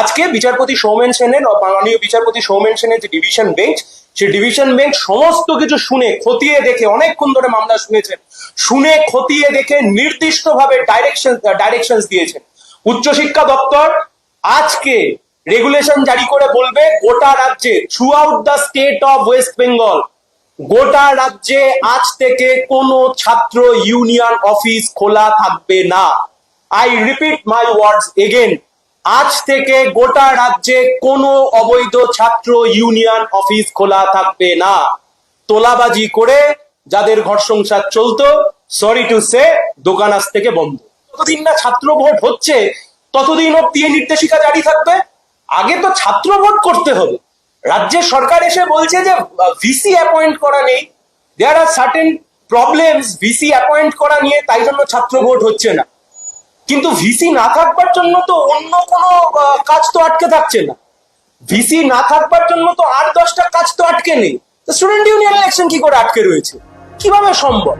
আজকে বিচারপতি সৌমেন সেনের মাননীয় বিচারপতি সৌমেন সেনের যে ডিভিশন বেঞ্চ সেই ডিভিশন বেঞ্চ সমস্ত কিছু শুনে, খতিয়ে দেখে, অনেকক্ষণ ধরে মামলা শুনেছেন, শুনে খতিয়ে দেখে নির্দিষ্টভাবে ডাইরেকশন ডাইরেকশন দিয়েছেন। উচ্চশিক্ষা দপ্তর আজকে রেগুলেশন জারি করে বলবে, গোটা রাজ্যে throughout the state of West Bengal গোটা রাজ্যে আজ থেকে কোনো ছাত্র ইউনিয়ন অফিস খোলা থাকবে না। I repeat my words again আজ থেকে গোটা রাজ্যে কোনো অবৈধ ছাত্র ইউনিয়ন অফিস খোলা থাকবে না। তোলাবাজি করে যাদের ঘর সংসার চলতো সরি টু সে দোকান আজ থেকে বন্ধ। যতদিন না ছাত্র ভোট হচ্ছে, ততদিন অব্দি এই নির্দেশিকা জারি থাকবে। আগে তো ছাত্র ভোট করতে হবে। রাজ্যের সরকার এসে বলছে যে ভিসি অ্যাপয়েন্ট করা নেই। There are certain problems VC appoint করা নিয়ে, তাই জন্য ছাত্র ভোট হচ্ছে না। কিন্তু ভিসি না থাকবার জন্য তো অন্য কোনো কাজ তো আটকে থাকছে না। ভিসি না থাকবার জন্য তো আট দশটা কাজ তো আটকে নেই। স্টুডেন্ট ইউনিয়ন ইলেকশন কি করে আটকে রয়েছে? কীভাবে সম্ভব?